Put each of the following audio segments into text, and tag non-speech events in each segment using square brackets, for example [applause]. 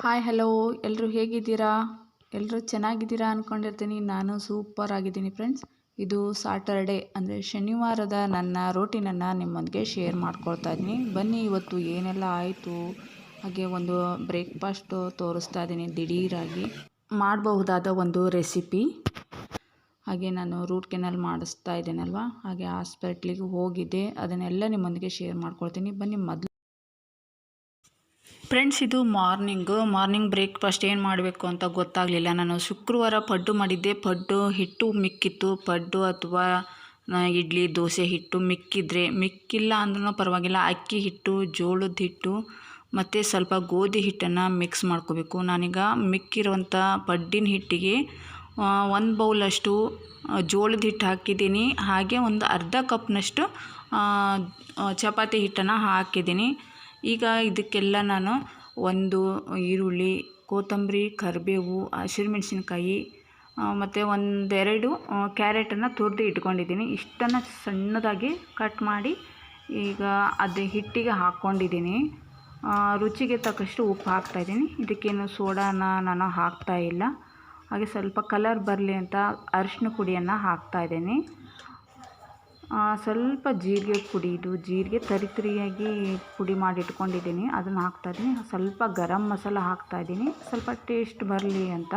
Hi hello ಎಲ್ಲರೂ ಹೇಗಿದ್ದೀರಾ? ಎಲ್ಲರೂ ಚೆನ್ನಾಗಿದ್ದೀರಾ ಅಂದ್ಕೊಂಡಿರ್ತೀನಿ ನಾನು ಸೂಪರ್ ಆಗಿದ್ದೀನಿ ಫ್ರೆಂಡ್ಸ್ ಇದು ಸಾಟರ್ಡೆ ಅಂದರೆ ಶನಿವಾರದ ನನ್ನ ರೋಟಿನನ್ನು ನಿಮ್ಮೊಂದಿಗೆ ಶೇರ್ ಮಾಡ್ಕೊಳ್ತಾ ಇದ್ದೀನಿ. ಬನ್ನಿ, ಇವತ್ತು ಏನೆಲ್ಲ ಆಯಿತು? ಹಾಗೆ ಒಂದು ಬ್ರೇಕ್ಫಾಸ್ಟು ತೋರಿಸ್ತಾ ಇದ್ದೀನಿ ದಿಢೀರಾಗಿ. ಮಾಡಬಹುದಾದ ಒಂದು ರೆಸಿಪಿ ಹಾಗೆ ನಾನು ರೂಟ್ ಕೆನಲ್ ಮಾಡಿಸ್ತಾ ಇದ್ದೇನಲ್ವ? ಹಾಗೆ ಹಾಸ್ಪಿಟ್ಲಿಗೆ ಹೋಗಿದ್ದೆ. ಅದನ್ನೆಲ್ಲ ನಿಮ್ಮೊಂದಿಗೆ ಶೇರ್ ಮಾಡ್ಕೊಳ್ತೀನಿ. ಬನ್ನಿ, ಮೊದಲು ಫ್ರೆಂಡ್ಸ್ ಇದು ಮಾರ್ನಿಂಗು. ಮಾರ್ನಿಂಗ್ ಬ್ರೇಕ್ಫಾಸ್ಟ್ ಏನು ಮಾಡಬೇಕು ಅಂತ ಗೊತ್ತಾಗಲಿಲ್ಲ. ನಾನು ಶುಕ್ರವಾರ ಪಡ್ಡು ಮಾಡಿದ್ದೆ. ಪಡ್ಡು ಹಿಟ್ಟು ಮಿಕ್ಕಿತ್ತು. ಪಡ್ಡು ಅಥವಾ ಇಡ್ಲಿ, ದೋಸೆ ಹಿಟ್ಟು ಮಿಕ್ಕಿದ್ರೆ, ಮಿಕ್ಕಿಲ್ಲ ಅಂದ್ರೂ ಪರವಾಗಿಲ್ಲ. ಅಕ್ಕಿ ಹಿಟ್ಟು, ಜೋಳದ ಹಿಟ್ಟು ಮತ್ತು ಸ್ವಲ್ಪ ಗೋಧಿ ಹಿಟ್ಟನ್ನು ಮಿಕ್ಸ್ ಮಾಡ್ಕೋಬೇಕು. ನಾನೀಗ ಮಿಕ್ಕಿರುವಂಥ ಪಡ್ಡಿನ ಹಿಟ್ಟಿಗೆ ಒಂದು ಬೌಲಷ್ಟು ಜೋಳದ ಹಿಟ್ಟು ಹಾಕಿದ್ದೀನಿ. ಹಾಗೆ ಒಂದು ಅರ್ಧ ಕಪ್ನಷ್ಟು ಚಪಾತಿ ಹಿಟ್ಟನ್ನು ಹಾಕಿದ್ದೀನಿ. ಈಗ ಇದಕ್ಕೆಲ್ಲ ನಾನು ಒಂದು ಈರುಳ್ಳಿ, ಕೊತ್ತಂಬರಿ, ಕರಿಬೇವು ಹಸಿರುಮೆಣ್ಸಿನ್ಕಾಯಿ ಮತ್ತು ಒಂದೆರಡು ಕ್ಯಾರೆಟನ್ನು ತುರಿದು ಇಟ್ಕೊಂಡಿದ್ದೀನಿ. ಇಷ್ಟನ್ನು ಸಣ್ಣದಾಗಿ ಕಟ್ ಮಾಡಿ ಈಗ ಅದು ಹಿಟ್ಟಿಗೆ ಹಾಕ್ಕೊಂಡಿದ್ದೀನಿ. ರುಚಿಗೆ ತಕ್ಕಷ್ಟು ಉಪ್ಪು ಹಾಕ್ತಾಯಿದ್ದೀನಿ. ಇದಕ್ಕೇನು ಸೋಡಾನ ನಾನು ಹಾಕ್ತಾ ಇಲ್ಲ ಹಾಗೆ ಸ್ವಲ್ಪ ಕಲರ್ ಬರಲಿ ಅಂತ ಅರಿಶಿನ ಪುಡಿಯನ್ನು ಹಾಕ್ತಾಯಿದ್ದೀನಿ. ಸ್ವಲ್ಪ ಜೀರಿಗೆ ಪುಡಿ ಇದು ಜೀರಿಗೆ ತರಿ ತರಿಯಾಗಿ ಪುಡಿ ಮಾಡಿ ಇಟ್ಕೊಂಡಿದ್ದೀನಿ ಅದನ್ನು ಹಾಕ್ತಾಯಿದ್ದೀನಿ ಸ್ವಲ್ಪ ಗರಂ ಮಸಾಲ ಹಾಕ್ತಾಯಿದ್ದೀನಿ ಸ್ವಲ್ಪ ಟೇಸ್ಟ್ ಬರಲಿ ಅಂತ.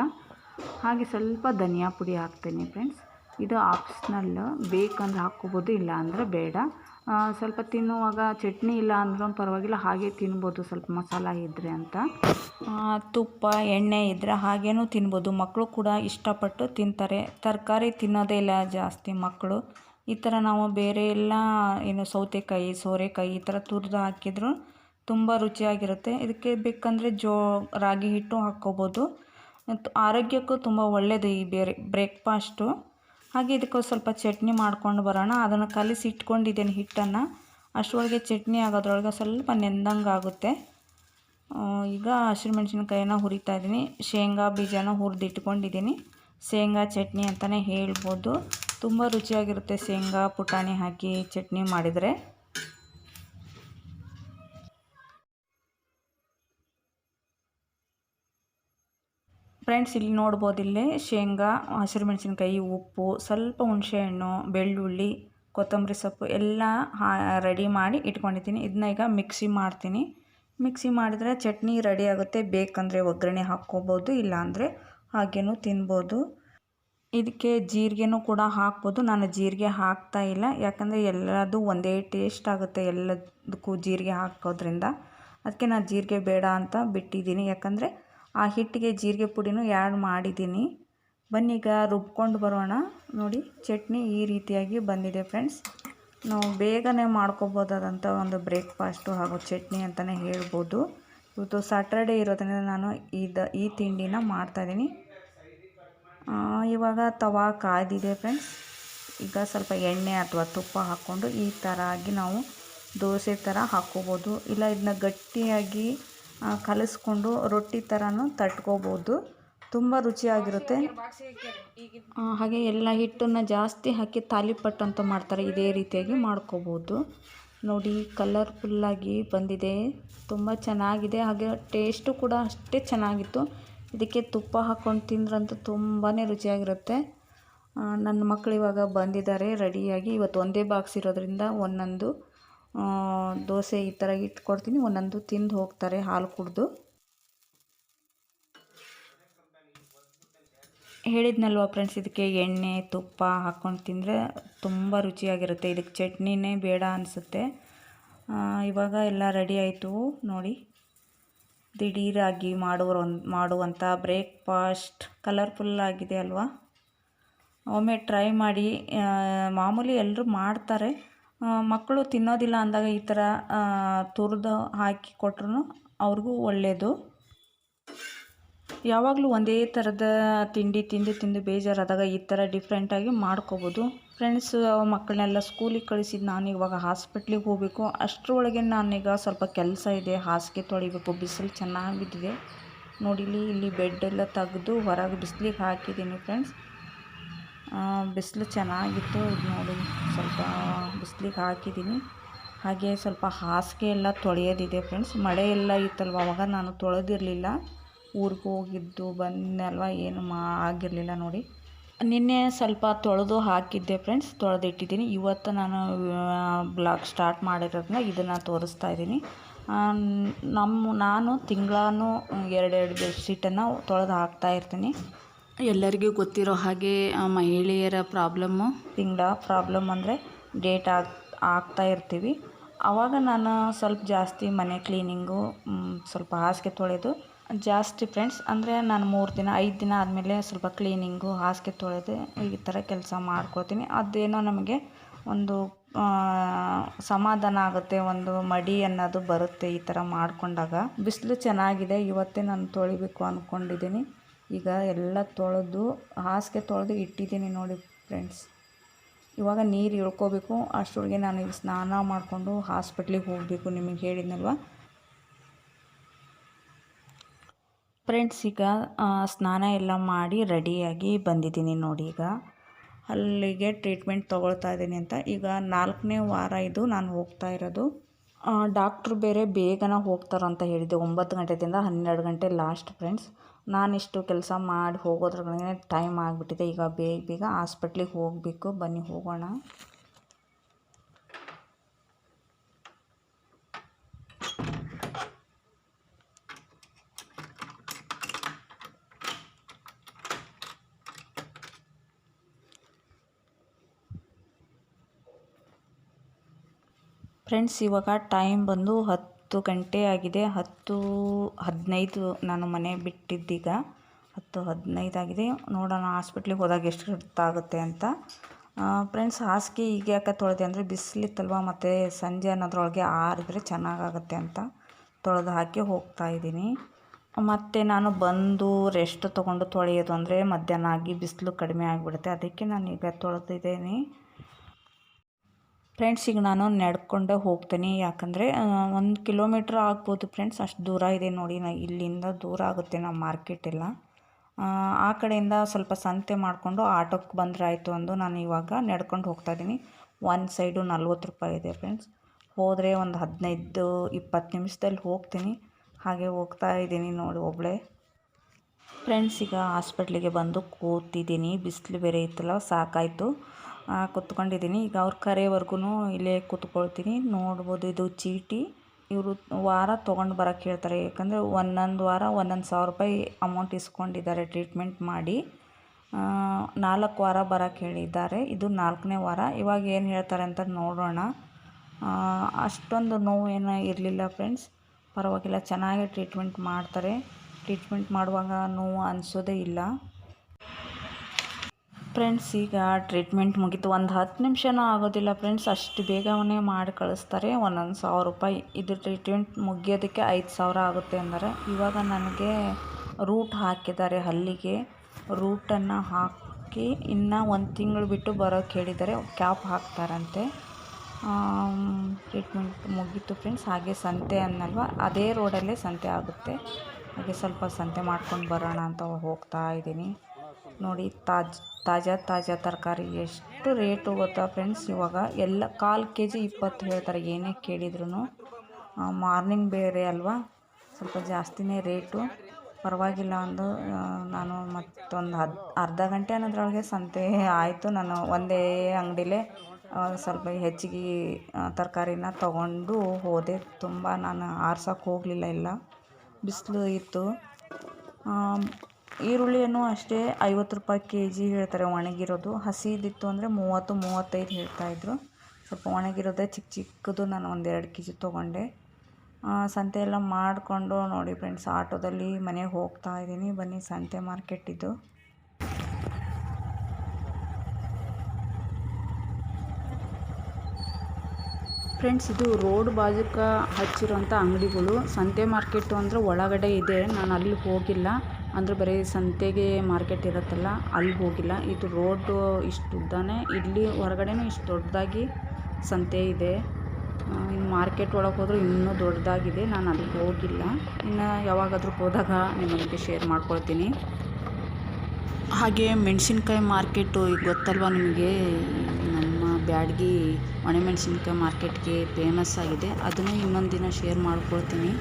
ಹಾಗೆ ಸ್ವಲ್ಪ ಧನಿಯಾ ಪುಡಿ ಹಾಕ್ತೀನಿ ಫ್ರೆಂಡ್ಸ್. ಇದು ಆಪ್ಷನಲ್. ಬೇಕಂದ್ರೆ ಹಾಕ್ಕೋಬೋದು, ಇಲ್ಲ ಅಂದರೆ ಬೇಡ. ಸ್ವಲ್ಪ ತಿನ್ನುವಾಗ ಚಟ್ನಿ ಇಲ್ಲ ಅಂದ್ರೂ ಪರವಾಗಿಲ್ಲ, ಹಾಗೆ ತಿನ್ಬೋದು. ಸ್ವಲ್ಪ ಮಸಾಲ ಇದ್ದರೆ ಅಂತ. ತುಪ್ಪ, ಎಣ್ಣೆ ಇದ್ದರೆ ಹಾಗೇನೂ ತಿನ್ಬೋದು. ಮಕ್ಕಳು ಕೂಡ ಇಷ್ಟಪಟ್ಟು ತಿಂತಾರೆ. ತರಕಾರಿ ತಿನ್ನೋದೇ ಇಲ್ಲ ಜಾಸ್ತಿ ಮಕ್ಕಳು ಈ ಥರ ನಾವು ಬೇರೆ ಎಲ್ಲ ಏನು ಸೌತೆಕಾಯಿ, ಸೋರೆಕಾಯಿ ಈ ಥರ ತುರಿದು ಹಾಕಿದ್ರು ತುಂಬ ರುಚಿಯಾಗಿರುತ್ತೆ. ಇದಕ್ಕೆ ಬೇಕಂದರೆ ಜೋ, ರಾಗಿ ಹಿಟ್ಟು ಹಾಕ್ಕೋಬೋದು. ಮತ್ತು ಆರೋಗ್ಯಕ್ಕೂ ತುಂಬ ಒಳ್ಳೆಯದು ಈ ಬೇರೆ ಬ್ರೇಕ್ಫಾಸ್ಟು. ಹಾಗೆ ಇದಕ್ಕೆ ಸ್ವಲ್ಪ ಚಟ್ನಿ ಮಾಡ್ಕೊಂಡು ಬರೋಣ. ಅದನ್ನು ಕಲಿಸಿ ಇಟ್ಕೊಂಡಿದ್ದೇನೆ ಹಿಟ್ಟನ್ನು. ಅಷ್ಟರೊಳಗೆ ಚಟ್ನಿ ಆಗೋದ್ರೊಳಗೆ ಸ್ವಲ್ಪ ನೆಂದಂಗೆ ಆಗುತ್ತೆ. ಈಗ ಹಸಿರು ಮೆಣಸಿನ್ಕಾಯಿನ ಹುರಿತಾ ಇದ್ದೀನಿ. ಶೇಂಗಾ ಬೀಜನ ಹುರಿದಿಟ್ಕೊಂಡಿದ್ದೀನಿ. ಶೇಂಗಾ ಚಟ್ನಿ ಅಂತಲೇ ಹೇಳ್ಬೋದು. ತುಂಬ ರುಚಿಯಾಗಿರುತ್ತೆ ಶೇಂಗಾ, ಪುಟಾಣಿ ಹಾಕಿ ಚಟ್ನಿ ಮಾಡಿದರೆ. ಫ್ರೆಂಡ್ಸ್, ಇಲ್ಲಿ ನೋಡ್ಬೋದು ಇಲ್ಲಿ ಶೇಂಗಾ, ಹಸಿರು ಮೆಣಸಿನ್ಕಾಯಿ, ಉಪ್ಪು, ಸ್ವಲ್ಪ ಹುಣಸೆಹಣ್ಣು, ಬೆಳ್ಳುಳ್ಳಿ, ಕೊತ್ತಂಬರಿ ಸೊಪ್ಪು ಎಲ್ಲ ರೆಡಿ ಮಾಡಿ ಇಟ್ಕೊಂಡಿದ್ದೀನಿ. ಇದನ್ನ ಈಗ ಮಿಕ್ಸಿ ಮಾಡ್ತೀನಿ. ಮಿಕ್ಸಿ ಮಾಡಿದರೆ ಚಟ್ನಿ ರೆಡಿ ಆಗುತ್ತೆ. ಬೇಕಂದರೆ ಒಗ್ಗರಣೆ ಹಾಕ್ಕೋಬೋದು, ಇಲ್ಲಾಂದರೆ ಹಾಗೇನೂ ತಿನ್ಬೋದು. ಇದಕ್ಕೆ ಜೀರಿಗೆನೂ ಕೂಡ ಹಾಕ್ಬೋದು. ನಾನು ಜೀರಿಗೆ ಹಾಕ್ತಾ ಇಲ್ಲ. ಯಾಕಂದರೆ ಎಲ್ಲದು ಒಂದೇ ಟೇಸ್ಟ್ ಆಗುತ್ತೆ ಎಲ್ಲದಕ್ಕೂ ಜೀರಿಗೆ ಹಾಕೋದ್ರಿಂದ. ಅದಕ್ಕೆ ನಾನು ಜೀರಿಗೆ ಬೇಡ ಅಂತ ಬಿಟ್ಟಿದ್ದೀನಿ. ಯಾಕಂದರೆ ಆ ಹಿಟ್ಟಿಗೆ ಜೀರಿಗೆ ಪುಡಿನೂ ಆ್ಯಡ್ ಮಾಡಿದ್ದೀನಿ. ಬನ್ನಿ ಈಗ ರುಬ್ಕೊಂಡು ಬರೋಣ. ನೋಡಿ, ಚಟ್ನಿ ಈ ರೀತಿಯಾಗಿ ಬಂದಿದೆ ಫ್ರೆಂಡ್ಸ್ ನಾವು ಬೇಗನೆ ಮಾಡ್ಕೋಬೋದಾದಂಥ ಒಂದು ಬ್ರೇಕ್ಫಾಸ್ಟು ಹಾಗೂ ಚಟ್ನಿ ಅಂತಲೇ ಹೇಳ್ಬೋದು. ಇವತ್ತು ಸಾಟರ್ಡೇ ಇರೋದ್ರಿಂದ ನಾನು ಇದು ಈ ತಿಂಡಿನ ಮಾಡ್ತಾಯಿದ್ದೀನಿ ಇವಾಗ ತವಾ, ಕಾಯ್ದಿದೆ ಫ್ರೆಂಡ್ಸ್ ಈಗ ಸ್ವಲ್ಪ ಎಣ್ಣೆ ಅಥವಾ ತುಪ್ಪ ಹಾಕ್ಕೊಂಡು ಈ ಥರ ಆಗಿ ನಾವು ದೋಸೆ ಥರ ಹಾಕ್ಕೋಬೋದು. ಇಲ್ಲ ಇದನ್ನ ಗಟ್ಟಿಯಾಗಿ ಕಲಿಸ್ಕೊಂಡು ರೊಟ್ಟಿ ಥರನೂ ತಟ್ಕೋಬೋದು. ತುಂಬ ರುಚಿಯಾಗಿರುತ್ತೆ. ಹಾಗೆ ಎಲ್ಲ ಹಿಟ್ಟನ್ನು ಜಾಸ್ತಿ ಹಾಕಿ ತಾಲಿಪಟ್ಟು ಅಂತ ಮಾಡ್ತಾರೆ, ಇದೇ ರೀತಿಯಾಗಿ ಮಾಡ್ಕೋಬೋದು. ನೋಡಿ ಕಲರ್ಫುಲ್ಲಾಗಿ ಬಂದಿದೆ. ತುಂಬ ಚೆನ್ನಾಗಿದೆ. ಹಾಗೆ ಟೇಸ್ಟು ಕೂಡ ಅಷ್ಟೇ ಚೆನ್ನಾಗಿತ್ತು. ಇದಕ್ಕೆ ತುಪ್ಪ ಹಾಕ್ಕೊಂಡು ತಿಂದ್ರಂತೂ ತುಂಬಾ ರುಚಿಯಾಗಿರುತ್ತೆ. ನನ್ನ ಮಕ್ಕಳು ಇವಾಗ ಬಂದಿದ್ದಾರೆ ರೆಡಿಯಾಗಿ. ಇವತ್ತು ಒಂದೇ ಬಾಕ್ಸ್ ಇರೋದ್ರಿಂದ ಒಂದೊಂದು ದೋಸೆ ಈ ಥರ ಇಟ್ಕೊಡ್ತೀನಿ. ಒಂದೊಂದು ತಿಂದು ಹೋಗ್ತಾರೆ ಹಾಲು ಕುಡಿದು. ಹೇಳಿದ್ನಲ್ವ ಫ್ರೆಂಡ್ಸ್ ಇದಕ್ಕೆ ಎಣ್ಣೆ, ತುಪ್ಪ ಹಾಕ್ಕೊಂಡು ತಿಂದರೆ ತುಂಬ ರುಚಿಯಾಗಿರುತ್ತೆ. ಇದಕ್ಕೆ ಚಟ್ನಿನೇ ಬೇಡ ಅನಿಸುತ್ತೆ. ಇವಾಗ ಎಲ್ಲ ರೆಡಿ ಆಯಿತು. ನೋಡಿ. ದಿಢೀರಾಗಿ ಮಾಡುವ ಮಾಡುವಂಥ ಬ್ರೇಕ್ಫಾಸ್ಟ್ ಕಲರ್ಫುಲ್ಲಾಗಿದೆ ಅಲ್ವಾ? ಒಮ್ಮೆ ಟ್ರೈ ಮಾಡಿ ಮಾಮೂಲಿ ಎಲ್ಲರೂ ಮಾಡ್ತಾರೆ. ಮಕ್ಕಳು ತಿನ್ನೋದಿಲ್ಲ ಅಂದಾಗ ಈ ಥರ ತುರಿದು ಹಾಕಿ ಕೊಟ್ರೂ ಅವ್ರಿಗೂ ಒಳ್ಳೆಯದು ಯಾವಾಗಲೂ ಒಂದೇ ಥರದ ತಿಂಡಿ ತಿಂದು ತಿಂದು ಬೇಜಾರಾದಾಗ ಈ ಥರ ಡಿಫ್ರೆಂಟಾಗಿ ಮಾಡ್ಕೋಬೋದು. ಫ್ರೆಂಡ್ಸ್ ಮಕ್ಕಳನ್ನೆಲ್ಲ ಸ್ಕೂಲಿಗೆ ಕಳಿಸಿದ್ದು ನಾನು ಇವಾಗ ಹಾಸ್ಪಿಟ್ಲಿಗೆ ಹೋಗಬೇಕು. ಅಷ್ಟರೊಳಗೆ ನಾನೀಗ ಸ್ವಲ್ಪ ಕೆಲಸ ಇದೆ, ಹಾಸಿಗೆ ತೊಳಿಬೇಕು, ಬಿಸಿಲು ಚೆನ್ನಾಗಿ ಬಿದ್ದಿದೆ ನೋಡಿಲಿ ಇಲ್ಲಿ ಬೆಡ್ಡೆಲ್ಲ ತೆಗೆದು ಹೊರಗೆ ಬಿಸಿಲಿಗೆ ಹಾಕಿದ್ದೀನಿ ಫ್ರೆಂಡ್ಸ್ ಬಿಸಿಲು ಚೆನ್ನಾಗಿತ್ತು ನೋಡಿ ಸ್ವಲ್ಪ ಬಿಸಿಲಿಗೆ ಹಾಕಿದ್ದೀನಿ. ಹಾಗೆ ಸ್ವಲ್ಪ ಹಾಸಿಗೆ ಎಲ್ಲ ತೊಳೆಯೋದಿದೆ ಫ್ರೆಂಡ್ಸ್ ಮಳೆ ಎಲ್ಲ ಇತ್ತಲ್ವ, ಅವಾಗ ನಾನು ತೊಳೆದಿರಲಿಲ್ಲ. ಊರಿಗೆ ಹೋಗಿದ್ದು ಬಂದಲ್ವ ಏನು ಮಾ ಆಗಿರಲಿಲ್ಲ ನೋಡಿ. ನಿನ್ನೆ ಸ್ವಲ್ಪ ತೊಳೆದು ಹಾಕಿದ್ದೆ ಫ್ರೆಂಡ್ಸ್ ತೊಳೆದಿಟ್ಟಿದ್ದೀನಿ. ಇವತ್ತು ನಾನು ಬ್ಲಾಗ್ ಸ್ಟಾರ್ಟ್ ಮಾಡಿರೋದನ್ನ ಇದನ್ನು ತೋರಿಸ್ತಾ ಇದ್ದೀನಿ. ನಮ್ಮ ನಾನು ತಿಂಗಳೂ ಎರಡೆರಡು ಬೆಡ್ಶೀಟನ್ನು ತೊಳೆದು ಹಾಕ್ತಾ ಇರ್ತೀನಿ. ಎಲ್ಲರಿಗೂ ಗೊತ್ತಿರೋ ಹಾಗೆ ಮಹಿಳೆಯರ ಪ್ರಾಬ್ಲಮ್ಮು? ತಿಂಗಳ ಪ್ರಾಬ್ಲಮ್ ಅಂದರೆ ಡೇಟ್ ಆಗ್ ಆಗ್ತಾ ಇರ್ತೀವಿ. ಆವಾಗ ನಾನು ಸ್ವಲ್ಪ ಜಾಸ್ತಿ ಮನೆ ಕ್ಲೀನಿಂಗು ಸ್ವಲ್ಪ ಹಾಸಿಗೆ ತೊಳೆದು ಜಾಸ್ತಿ ಫ್ರೆಂಡ್ಸ್ ಅಂದರೆ ನಾನು ಮೂರು ದಿನ, ಐದು ದಿನ ಆದಮೇಲೆ ಸ್ವಲ್ಪ ಕ್ಲೀನಿಂಗು ಹಾಸಿಗೆ ತೊಳೆದು ಈ ಥರ ಕೆಲಸ ಮಾಡ್ಕೊಳ್ತೀನಿ. ಅದೇನೋ ನಮಗೆ ಒಂದು ಸಮಾಧಾನ ಆಗುತ್ತೆ, ಒಂದು ಮಡಿ ಅನ್ನೋದು ಬರುತ್ತೆ ಈ ಥರ ಮಾಡಿಕೊಂಡಾಗ. ಬಿಸಿಲು ಚೆನ್ನಾಗಿದೆ, ಇವತ್ತೇ ನಾನು ತೊಳಿಬೇಕು ಅಂದ್ಕೊಂಡಿದ್ದೀನಿ ಈಗ ಎಲ್ಲ ತೊಳೆದು, ಹಾಸಿಗೆ ತೊಳೆದು ಇಟ್ಟಿದ್ದೀನಿ ನೋಡಿ ಫ್ರೆಂಡ್ಸ್ ಇವಾಗ ನೀರು ಇಳ್ಕೋಬೇಕು. ಅಷ್ಟೊಳಗೆ ನಾನು ಈಗ ಸ್ನಾನ ಮಾಡಿಕೊಂಡು ಹಾಸ್ಪಿಟ್ಲಿಗೆ ಹೋಗಬೇಕು, ನಿಮಗೆ ಹೇಳಿದ್ನಲ್ವ? ಫ್ರೆಂಡ್ಸ್ ಈಗ ಸ್ನಾನ ಎಲ್ಲ ಮಾಡಿ ರೆಡಿಯಾಗಿ ಬಂದಿದ್ದೀನಿ ನೋಡಿ ಈಗ. ಅಲ್ಲಿಗೆ ಟ್ರೀಟ್ಮೆಂಟ್ ತೊಗೊಳ್ತಾ ಇದ್ದೀನಿ ಅಂತ. ಈಗ ನಾಲ್ಕನೇ ವಾರ ಇದು ನಾನು ಹೋಗ್ತಾ ಇರೋದು. ಡಾಕ್ಟ್ರು ಬೇರೆ ಬೇಗನ ಹೋಗ್ತಾರಂತ ಹೇಳಿದ್ದೆ ಒಂಬತ್ತು ಗಂಟೆದಿಂದ ಹನ್ನೆರಡು ಗಂಟೆ ಲಾಸ್ಟ್ ಫ್ರೆಂಡ್ಸ್ ನಾನಿಷ್ಟು ಕೆಲಸ ಮಾಡಿ ಹೋಗೋದ್ರೊಳಗೆ ಟೈಮ್ ಆಗಿಬಿಟ್ಟಿದೆ. ಈಗ ಬೇಗ ಬೇಗ ಹಾಸ್ಪಿಟ್ಲಿಗೆ ಹೋಗಬೇಕು. ಬನ್ನಿ ಹೋಗೋಣ. ಫ್ರೆಂಡ್ಸ್, ಇವಾಗ ಟೈಮ್ ಬಂದು ಹತ್ತು ಗಂಟೆ ಆಗಿದೆ. ಹತ್ತು ಹದಿನೈದು ನಾನು ಮನೆ ಬಿಟ್ಟಿದ್ದೀಗ. ಹತ್ತು ಹದಿನೈದು ಆಗಿದೆ. ನೋಡೋಣ ಹಾಸ್ಪಿಟ್ಲಿಗೆ ಹೋದಾಗ ಎಷ್ಟು ಹೊತ್ತಾಗುತ್ತೆ ಅಂತ. ಫ್ರೆಂಡ್ಸ್, ಹಾಸಿಗೆ ಈಗ ಯಾಕೆ ತೊಳೆದೆ ಅಂದರೆ ಬಿಸಿಲಿತ್ತಲ್ವ? ಮತ್ತು ಸಂಜೆ ಅನ್ನೋದ್ರೊಳಗೆ ಆರಿದ್ರೆ ಚೆನ್ನಾಗಾಗುತ್ತೆ ಅಂತ ತೊಳೆದು ಹಾಕಿ ಹೋಗ್ತಾ ಇದ್ದೀನಿ. ಮತ್ತು ನಾನು ಬಂದು ರೆಸ್ಟ್ ತೊಗೊಂಡು ತೊಳೆಯೋದು ಅಂದರೆ ಮಧ್ಯಾಹ್ನ ಆಗಿ ಬಿಸಿಲು ಕಡಿಮೆ ಆಗಿಬಿಡುತ್ತೆ. ಅದಕ್ಕೆ ನಾನು ಈಗ ತೊಳೆದಿದ್ದೀನಿ. ಫ್ರೆಂಡ್ಸ್ ಈಗ ನಾನು ನಡ್ಕೊಂಡೇ ಹೋಗ್ತೀನಿ. ಯಾಕಂದರೆ ಒಂದು ಕಿಲೋಮೀಟ್ರ್ ಆಗ್ಬೋದು ಫ್ರೆಂಡ್ಸ್. ಅಷ್ಟು ದೂರ ಇದೆ ನೋಡಿ ನಾ ಇಲ್ಲಿಂದ ದೂರ ಆಗುತ್ತೆ ನಮ್ಮ ಮಾರ್ಕೆಟ್ ಎಲ್ಲ. ಆ, ಕಡೆಯಿಂದ ಸ್ವಲ್ಪ ಸಂತೆ ಮಾಡಿಕೊಂಡು ಆಟೋಕ್ಕೆ ಬಂದರೆ ಆಯಿತು ಅಂದು ನಾನು ಇವಾಗ ನಡ್ಕೊಂಡು ಹೋಗ್ತಾ ಇದ್ದೀನಿ. ಒಂದು ಸೈಡು ನಲ್ವತ್ತು ರೂಪಾಯಿ ಇದೆ ಫ್ರೆಂಡ್ಸ್. ಹೋದರೆ ಒಂದು ಹದಿನೈದು ಇಪ್ಪತ್ತು ನಿಮಿಷದಲ್ಲಿ ಹೋಗ್ತೀನಿ. ಹಾಗೆ ಹೋಗ್ತಾ ಇದ್ದೀನಿ ನೋಡಿ ಒಬ್ಬಳೇ ಫ್ರೆಂಡ್ಸ್ ಈಗ ಹಾಸ್ಪಿಟ್ಲಿಗೆ ಬಂದು ಕೂತಿದ್ದೀನಿ. ಬಿಸಿಲು ಬೇರೆ ಇತ್ತಲ್ಲ ಸಾಕಾಯಿತು. ಕೂತ್ಕೊಂಡಿದ್ದೀನಿ. ಈಗ ಅವ್ರ ಕರೆವರೆಗೂ ಇಲ್ಲೇ ಕೂತ್ಕೊಳ್ತೀನಿ. ನೋಡ್ಬೋದು ಇದು ಚೀಟಿ. ಇವರು ವಾರ ತೊಗೊಂಡು ಬರೋಕ್ಕೆ ಹೇಳ್ತಾರೆ. ಯಾಕಂದರೆ ಒಂದೊಂದು ವಾರ ಒಂದೊಂದು ಸಾವಿರ ರೂಪಾಯಿ ಅಮೌಂಟ್ ಇಸ್ಕೊಂಡಿದ್ದಾರೆ ಟ್ರೀಟ್ಮೆಂಟ್ ಮಾಡಿ. ನಾಲ್ಕು ವಾರ ಬರೋಕ್ಕೆ ಹೇಳಿದ್ದಾರೆ. ಇದು ನಾಲ್ಕನೇ ವಾರ. ಇವಾಗ ಏನು ಹೇಳ್ತಾರೆ ಅಂತ ನೋಡೋಣ. ಅಷ್ಟೊಂದು ನೋವು ಏನೂ ಇರಲಿಲ್ಲ ಫ್ರೆಂಡ್ಸ್ ಪರವಾಗಿಲ್ಲ, ಚೆನ್ನಾಗಿ ಟ್ರೀಟ್ಮೆಂಟ್ ಮಾಡ್ತಾರೆ. ಟ್ರೀಟ್ಮೆಂಟ್ ಮಾಡುವಾಗ ನೋವು ಅನಿಸೋದೇ ಇಲ್ಲ. ಫ್ರೆಂಡ್ಸ್ ಈಗ ಟ್ರೀಟ್ಮೆಂಟ್ ಮುಗೀತು. ಒಂದು ಹತ್ತು ನಿಮಿಷನೂ ಆಗೋದಿಲ್ಲ ಫ್ರೆಂಡ್ಸ್ ಅಷ್ಟು ಬೇಗನೆ ಮಾಡಿ ಕಳಿಸ್ತಾರೆ. ಒಂದೊಂದು ಸಾವಿರ ರೂಪಾಯಿ ಇದು ಟ್ರೀಟ್ಮೆಂಟ್ ಮುಗಿಯೋದಕ್ಕೆ ಐದು ಸಾವಿರ ಆಗುತ್ತೆ ಅಂದರೆ. ಇವಾಗ ನನಗೆ ರೂಟ್ ಹಾಕಿದ್ದಾರೆ ಹಲ್ಲಿಗೆ. ರೂಟನ್ನು ಹಾಕಿ ಇನ್ನು ಒಂದು ತಿಂಗಳು ಬಿಟ್ಟು ಬರೋಕ್ಕೆ ಹೇಳಿದ್ದಾರೆ. ಕ್ಯಾಪ್ ಹಾಕ್ತಾರಂತೆ. ಟ್ರೀಟ್ಮೆಂಟ್ ಮುಗೀತು ಫ್ರೆಂಡ್ಸ್ ಹಾಗೆ ಸಂತೆ ಅನ್ನಲ್ವ? ಅದೇ ರೋಡಲ್ಲೇ ಸಂತೆ ಆಗುತ್ತೆ. ಹಾಗೆ ಸ್ವಲ್ಪ ಸಂತೆ ಮಾಡ್ಕೊಂಡು ಬರೋಣ ಅಂತ ಹೋಗ್ತಾ ಇದ್ದೀನಿ. ನೋಡಿ, ತಾಜ್, ತಾಜಾ ತಾಜಾ ತರಕಾರಿ. ಎಷ್ಟು ರೇಟು ಗೊತ್ತಾ ಫ್ರೆಂಡ್ಸ್? ಇವಾಗ ಎಲ್ಲ ಕಾಲು ಕೆ ಜಿ ಇಪ್ಪತ್ತು ಹೇಳ್ತಾರೆ, ಏನೇ ಕೇಳಿದ್ರು ಮಾರ್ನಿಂಗ್ ಬೇರೆ ಅಲ್ವಾ? ಸ್ವಲ್ಪ ಜಾಸ್ತಿನೇ ರೇಟು. ಪರವಾಗಿಲ್ಲ ಅಂದು ನಾನು ಮತ್ತೊಂದು ಹದ್, ಅರ್ಧ ಗಂಟೆ ಅನ್ನೋದ್ರೊಳಗೆ ಸಂತೆ ಆಯಿತು. ನಾನು ಒಂದೇ ಅಂಗಡಿಲೇ ಸ್ವಲ್ಪ ಹೆಚ್ಚಿಗೆ ತರಕಾರಿನ ತಗೊಂಡು ಹೋದೆ. ತುಂಬ ನಾನು ಆರ್ಸೋಕ್ಕೆ ಹೋಗಲಿಲ್ಲ, ಎಲ್ಲ ಬಿಸಿಲು ಇತ್ತು. ಈರುಳ್ಳಿಯನ್ನು ಅಷ್ಟೇ ಐವತ್ತು ರೂಪಾಯಿ ಕೆ ಜಿ ಹೇಳ್ತಾರೆ, ಒಣಗಿರೋದು. ಹಸಿದಿತ್ತು ಅಂದರೆ ಮೂವತ್ತು, ಮೂವತ್ತೈದು ಹೇಳ್ತಾಯಿದ್ರು ಸ್ವಲ್ಪ ಒಣಗಿರೋದೇ ಚಿಕ್ಕ ಚಿಕ್ಕದು, ನಾನು ಒಂದೆರಡು ಕೆ ಜಿ ತೊಗೊಂಡೆ ಸಂತೆ ಎಲ್ಲ ಮಾಡಿಕೊಂಡು ನೋಡಿ ಫ್ರೆಂಡ್ಸ್ ಆಟೋದಲ್ಲಿ ಮನೆಗೆ ಹೋಗ್ತಾ ಇದ್ದೀನಿ. ಬನ್ನಿ, ಸಂತೆ ಮಾರ್ಕೆಟ್ ಇದು. ಫ್ರೆಂಡ್ಸ್ ಇದು ರೋಡ್ ಬಾಜುಕ ಹಚ್ಚಿರೋಂಥ ಅಂಗಡಿಗಳು. ಸಂತೆ ಮಾರ್ಕೆಟು ಅಂದರೆ ಒಳಗಡೆ ಇದೆ. ನಾನು ಅಲ್ಲಿ ಹೋಗಿಲ್ಲ. ಅಂದರೆ ಬರೀ ಸಂತೆಗೆ ಮಾರ್ಕೆಟ್ ಇರುತ್ತಲ್ಲ, ಅಲ್ಲಿ ಹೋಗಿಲ್ಲ. ಇದು ರೋಡು ಇಷ್ಟು ಉದ್ದಾನೆ ಇಲ್ಲಿ ಹೊರಗಡೆನೂ ಇಷ್ಟು ದೊಡ್ಡದಾಗಿ ಸಂತೆ ಇದೆ. ಇನ್ನು ಮಾರ್ಕೆಟ್ ಒಳಗೆ ಹೋದ್ರೆ ಇನ್ನೂ ದೊಡ್ಡದಾಗಿದೆ. ನಾನು ಅಲ್ಲಿಗೆ ಹೋಗಿಲ್ಲ. ಇನ್ನು ಯಾವಾಗಾದರೂ ಹೋದಾಗ ನಿಮ್ಮೊಂದಿಗೆ ಶೇರ್ ಮಾಡ್ಕೊಳ್ತೀನಿ. ಹಾಗೆ ಮೆಣಸಿನ್ಕಾಯಿ ಮಾರ್ಕೆಟು ಈಗ ಗೊತ್ತಲ್ವ ನಿಮಗೆ? ನಮ್ಮ ಬ್ಯಾಡಗಿ ಒಣಮೆಣಸಿನ್ಕಾಯಿ ಮಾರ್ಕೆಟ್ಗೆ ಫೇಮಸ್ ಆಗಿದೆ. ಅದನ್ನು ಇನ್ನೊಂದು ದಿನ ಶೇರ್ ಮಾಡ್ಕೊಳ್ತೀನಿ.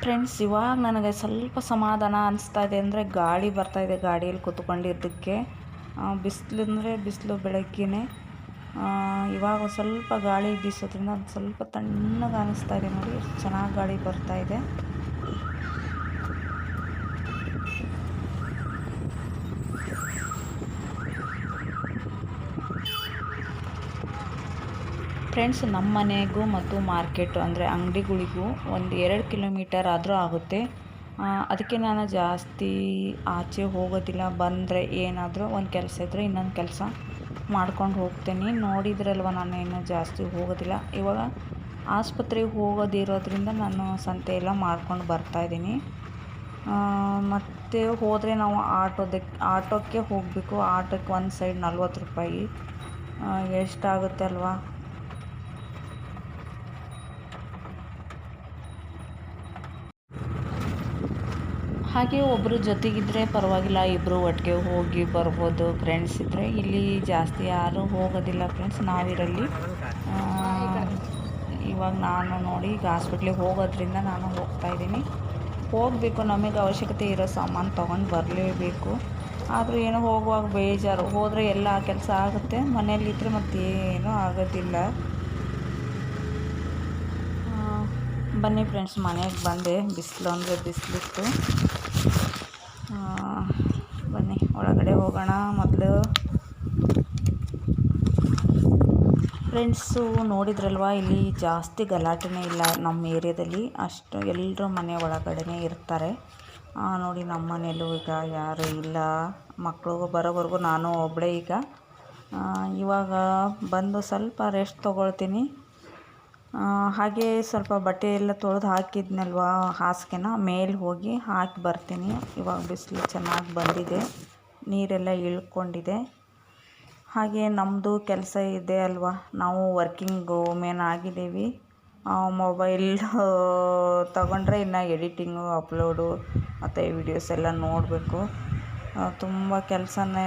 ಫ್ರೆಂಡ್ಸ್ ಇವಾಗ ನನಗೆ ಸ್ವಲ್ಪ ಸಮಾಧಾನ ಅನಿಸ್ತಾ ಇದೆ ಅಂದರೆ ಗಾಳಿ ಬರ್ತಾ ಇದೆ ಗಾಡಿಯಲ್ಲಿ ಕೂತ್ಕೊಂಡಿದ್ದಕ್ಕೆ. ಬಿಸಿಲು ಅಂದರೆ ಬಿಸಿಲು ಬೆಳಗ್ಗೆನೇ. ಇವಾಗ ಸ್ವಲ್ಪ ಗಾಳಿ ಬೀಸೋದ್ರಿಂದ ಸ್ವಲ್ಪ ತಣ್ಣಗೆ ಅನಿಸ್ತಾ ಇದೆ ನೋಡಿ ಚೆನ್ನಾಗಿ ಗಾಳಿ ಬರ್ತಾ ಫ್ರೆಂಡ್ಸ್ ನಮ್ಮ ಮನೆಗೂ ಮತ್ತು ಮಾರ್ಕೆಟು ಅಂದರೆ ಅಂಗಡಿಗಳಿಗೂ ಒಂದು ಎರಡು ಕಿಲೋಮೀಟರ್ ಆದರೂ ಆಗುತ್ತೆ. ಅದಕ್ಕೆ ನಾನು ಜಾಸ್ತಿ ಆಚೆ ಹೋಗೋದಿಲ್ಲ. ಬಂದರೆ ಏನಾದರೂ ಒಂದು ಕೆಲಸ ಇದ್ದರೆ ಇನ್ನೊಂದು ಕೆಲಸ ಮಾಡ್ಕೊಂಡು ಹೋಗ್ತೀನಿ. ನೋಡಿದ್ರಲ್ವ, ನಾನು ಇನ್ನೂ ಜಾಸ್ತಿ ಹೋಗೋದಿಲ್ಲ. ಇವಾಗ ಆಸ್ಪತ್ರೆಗೆ ಹೋಗೋದಿರೋದ್ರಿಂದ ನಾನು ಸಂತೆ ಎಲ್ಲ ಮಾಡ್ಕೊಂಡು ಬರ್ತಾಯಿದ್ದೀನಿ ಮತ್ತು ಹೋದರೆ ನಾವು ಆಟೋದಕ್ಕೆ ಆಟೋಕ್ಕೆ ಹೋಗಬೇಕು. ಆಟೋಕ್ಕೆ ಒಂದು ಸೈಡ್ ನಲ್ವತ್ತು ರೂಪಾಯಿ ಎಷ್ಟಾಗುತ್ತೆ ಅಲ್ವಾ? ಹಾಗೆ ಒಬ್ಬರು ಜೊತೆಗಿದ್ದರೆ ಪರವಾಗಿಲ್ಲ ಇಬ್ಬರು ಒಟ್ಟಿಗೆ ಹೋಗಿ ಬರ್ಬೋದು ಫ್ರೆಂಡ್ಸ್ ಇದ್ದರೆ ಇಲ್ಲಿ ಜಾಸ್ತಿ ಯಾರೂ ಹೋಗೋದಿಲ್ಲ ಫ್ರೆಂಡ್ಸ್ ನಾವಿರಲ್ಲಿ ಇವಾಗ ನಾನು ನೋಡಿ ಈಗ ಹಾಸ್ಪಿಟ್ಲಿಗೆ ಹೋಗೋದ್ರಿಂದ ನಾನು ಹೋಗ್ತಾಯಿದ್ದೀನಿ ಹೋಗಬೇಕು, ನಮಗೆ ಅವಶ್ಯಕತೆ ಇರೋ ಸಾಮಾನು ತೊಗೊಂಡು ಬರಲೇಬೇಕು. ಆದರೂ ಏನೋ ಹೋಗುವಾಗ ಬೇಜಾರು. ಹೋದರೆ ಎಲ್ಲ ಕೆಲಸ ಆಗುತ್ತೆ. ಮನೆಯಲ್ಲಿದ್ದರೆ ಮತ್ತೇನೂ ಆಗೋದಿಲ್ಲ. ಬನ್ನಿ ಫ್ರೆಂಡ್ಸ್ ಮನೆಗೆ ಬಂದೆ. ಬಿಸಿಲು ಅಂದರೆ ಬಿಸಿಲಿತ್ತು ಬನ್ನಿ ಒಳಗಡೆ ಹೋಗೋಣ ಮೊದಲು. ಫ್ರೆಂಡ್ಸು ನೋಡಿದ್ರಲ್ವ, ಇಲ್ಲಿ ಜಾಸ್ತಿ ಗಲಾಟೆನೇ ಇಲ್ಲ ನಮ್ಮ ಏರಿಯಾದಲ್ಲಿ. ಅಷ್ಟು ಎಲ್ಲರೂ ಮನೆ ಒಳಗಡೆ ಇರ್ತಾರೆ. ನೋಡಿ ನಮ್ಮ ಮನೆಯಲ್ಲೂ ಈಗ ಯಾರು ಇಲ್ಲ. ಮಕ್ಕಳು ಬರೋವರೆಗೂ ನಾನು ಒಬ್ಬಳೇ ಈಗ. ಇವಾಗ ಬಂದು ಸ್ವಲ್ಪ ರೆಸ್ಟ್ ತೊಗೊಳ್ತೀನಿ. ಹಾಗೆ ಸ್ವಲ್ಪ ಬಟ್ಟೆ ಎಲ್ಲ ತೊಳೆದು ಹಾಕಿದ್ನಲ್ವ ಹಾಸಿಗೆನ, ಮೇಲೆ ಹೋಗಿ ಹಾಕಿ ಬರ್ತೀನಿ. ಇವಾಗ ಬಿಸಿಲು ಚೆನ್ನಾಗಿ ಬಂದಿದೆ. ನೀರೆಲ್ಲ ಇಳ್ಕೊಂಡಿದೆ. ಹಾಗೆ ನಮ್ಮದು ಕೆಲಸ ಇದೆ ಅಲ್ವಾ? ನಾವು ವರ್ಕಿಂಗ್ ವುಮೆನ್ ಆಗಿದ್ದೀವಿ. ಮೊಬೈಲ್ [laughs] ತಗೊಂಡ್ರೆ ಇನ್ನು ಎಡಿಟಿಂಗು, ಅಪ್ಲೋಡು, ಮತ್ತು ವಿಡಿಯೋಸ್ ಎಲ್ಲ ನೋಡಬೇಕು. ತುಂಬ ಕೆಲಸನೇ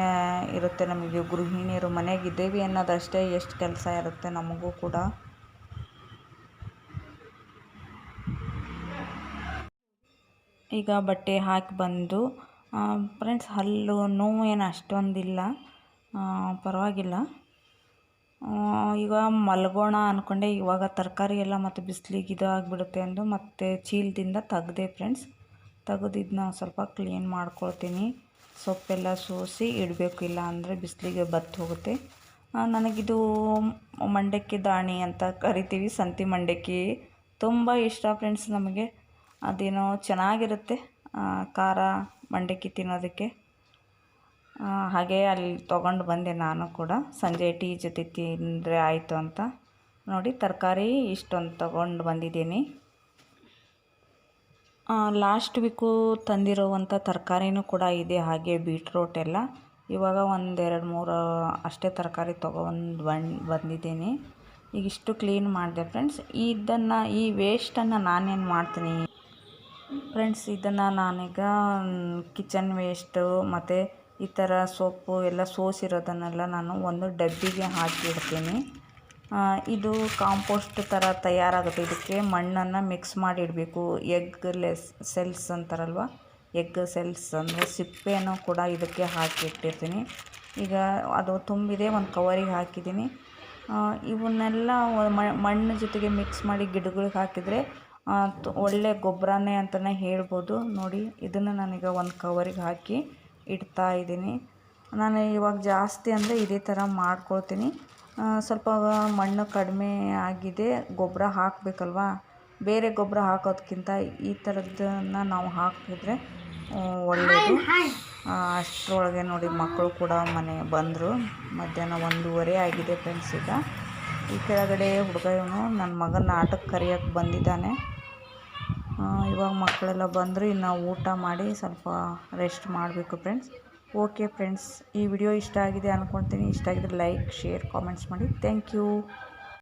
ಇರುತ್ತೆ ನಮಗೆ. ಗೃಹಿಣಿಯರು ಮನೆಗಿದ್ದೀವಿ ಅನ್ನೋದಷ್ಟೇ ಎಷ್ಟು ಕೆಲಸ ಇರುತ್ತೆ ನಮಗೂ ಕೂಡ. ಈಗ ಬಟ್ಟೆ ಹಾಕಿ ಬಂದು ಫ್ರೆಂಡ್ಸ್ ಹಲ್ಲು, ನೋವು ಏನು ಅಷ್ಟೊಂದಿಲ್ಲ. ಪರವಾಗಿಲ್ಲ. ಈಗ ಮಲ್ಗೋಣ ಅಂದ್ಕೊಂಡೆ ಇವಾಗ ತರಕಾರಿ ಎಲ್ಲ ಮತ್ತು ಬಿಸಿಲಿಗೆ ಇದು ಆಗಿಬಿಡುತ್ತೆ ಅಂದು ಮತ್ತು ಚೀಲದಿಂದ ತೆಗ್ದೆ ಫ್ರೆಂಡ್ಸ್ ತೆಗೆದಿದ್ದನ್ನ ಸ್ವಲ್ಪ ಕ್ಲೀನ್ ಮಾಡ್ಕೊಳ್ತೀನಿ. ಸೊಪ್ಪೆಲ್ಲ ಸೋಸಿ ಇಡಬೇಕು, ಇಲ್ಲ ಅಂದರೆ ಬಿಸಿಲಿಗೆ ಬತ್ತು ಹೋಗುತ್ತೆ. ನನಗಿದು ಮಂಡಕ್ಕಿ ದಾಣಿ ಅಂತ ಕರಿತೀವಿ, ಸಂತಿ ಮಂಡಕ್ಕಿ. ತುಂಬ ಇಷ್ಟ ಫ್ರೆಂಡ್ಸ್ ನಮಗೆ. ಅದೇನೋ ಚೆನ್ನಾಗಿರುತ್ತೆ. ಖಾರ. ಮಂಡಕ್ಕಿ ತಿನ್ನೋದಕ್ಕೆ. ಹಾಗೆ ಅಲ್ಲಿ ತೊಗೊಂಡು ಬಂದೆ ನಾನು ಕೂಡ. ಸಂಜೆ ಟೀ ಜೊತೆ ತಿಂದರೆ ಆಯಿತು ಅಂತ. ನೋಡಿ, ತರಕಾರಿ ಇಷ್ಟೊಂದು ತೊಗೊಂಡು ಬಂದಿದ್ದೀನಿ. ಲಾಸ್ಟ್ ವೀಕು ತಂದಿರೋವಂಥ ತರಕಾರಿನೂ ಕೂಡ ಇದೆ, ಹಾಗೆ ಬೀಟ್ರೋಟ್ ಎಲ್ಲ. ಇವಾಗ ಒಂದೆರಡು ಮೂರು, ಅಷ್ಟೇ ತರಕಾರಿ ತೊಗೊಂಡು ಬಂದು, ಬಂದಿದ್ದೀನಿ. ಈಗ ಇಷ್ಟು ಕ್ಲೀನ್ ಮಾಡಿದೆ ಫ್ರೆಂಡ್ಸ್ ಇದನ್ನು, ಈ ವೇಸ್ಟನ್ನು ನಾನೇನು ಮಾಡ್ತೀನಿ? ಫ್ರೆಂಡ್ಸ್ ಇದನ್ನು ನಾನೀಗ ಕಿಚನ್ ವೇಸ್ಟು ಮತ್ತು ಈ ಥರ ಸೊಪ್ಪು ಎಲ್ಲ ಸೋಸಿರೋದನ್ನೆಲ್ಲ ನಾನು ಒಂದು ಡಬ್ಬಿಗೆ ಹಾಕಿಡ್ತೀನಿ. ಇದು ಕಾಂಪೋಸ್ಟ್ ಥರ ತಯಾರಾಗುತ್ತೆ. ಇದಕ್ಕೆ ಮಣ್ಣನ್ನು ಮಿಕ್ಸ್ ಮಾಡಿ ಇಡಬೇಕು ಎಗ್ ಲೆಸ್ ಸೆಲ್ಸ್ ಅಂತಾರಲ್ವ? ಎಗ್ ಸೆಲ್ಸ್ ಅಂದರೆ ಸಿಪ್ಪೆನೂ ಕೂಡ ಇದಕ್ಕೆ ಹಾಕಿ ಇಟ್ಟಿರ್ತೀನಿ ಈಗ ಅದು ತುಂಬಿದೆ, ಒಂದು ಕವರಿಗೆ ಹಾಕಿದ್ದೀನಿ. ಇವನ್ನೆಲ್ಲ ಮಣ್ಣು ಜೊತೆಗೆ ಮಿಕ್ಸ್ ಮಾಡಿ ಗಿಡಗಳಿಗೆ ಹಾಕಿದರೆ ಒಳ್ಳೆ ಗೊಬ್ಬರನೇ ಅಂತಲೇ ಹೇಳ್ಬೋದು. ನೋಡಿ, ಇದನ್ನು ನಾನೀಗ ಒಂದು ಕವರಿಗೆ ಹಾಕಿ ಇಡ್ತಾ ಇದ್ದೀನಿ. ನಾನು ಇವಾಗ ಜಾಸ್ತಿ ಅಂದರೆ ಇದೇ ಥರ ಮಾಡ್ಕೊಳ್ತೀನಿ. ಸ್ವಲ್ಪ ಮಣ್ಣು ಕಡಿಮೆ ಆಗಿದೆ, ಗೊಬ್ಬರ ಹಾಕಬೇಕಲ್ವಾ? ಬೇರೆ ಗೊಬ್ಬರ ಹಾಕೋದಕ್ಕಿಂತ ಈ ಥರದ್ದನ್ನು ನಾವು ಹಾಕಿದ್ರೆ ಒಳ್ಳೆಯದು ಅಷ್ಟರೊಳಗೆ ನೋಡಿ ಮಕ್ಕಳು ಕೂಡ ಮನೆ ಬಂದರು. ಮಧ್ಯಾಹ್ನ ಒಂದೂವರೆ ಆಗಿದೆ ಫ್ರೆಂಡ್ಸ್ ಈಗ. ಈ ಕೆಳಗಡೆ ಹುಡುಗ ಇವನು ನನ್ನ ಮಗನ ಆಟಕ್ಕೆ ಕರೆಯೋಕ್ಕೆ ಬಂದಿದ್ದಾನೆ. ಇವಾಗ ಮಕ್ಕಳೆಲ್ಲ ಬಂದರು ಇನ್ನು ಊಟ ಮಾಡಿ ಸ್ವಲ್ಪ ರೆಸ್ಟ್ ಮಾಡಬೇಕು ಫ್ರೆಂಡ್ಸ್ ಓಕೆ ಫ್ರೆಂಡ್ಸ್ ಈ ವಿಡಿಯೋ ಇಷ್ಟ ಆಗಿದೆ ಅಂದ್ಕೊಳ್ತೀನಿ ಇಷ್ಟ ಆಗಿದ್ರೆ ಲೈಕ್ ಶೇರ್ ಕಾಮೆಂಟ್ಸ್ ಮಾಡಿ. Thank you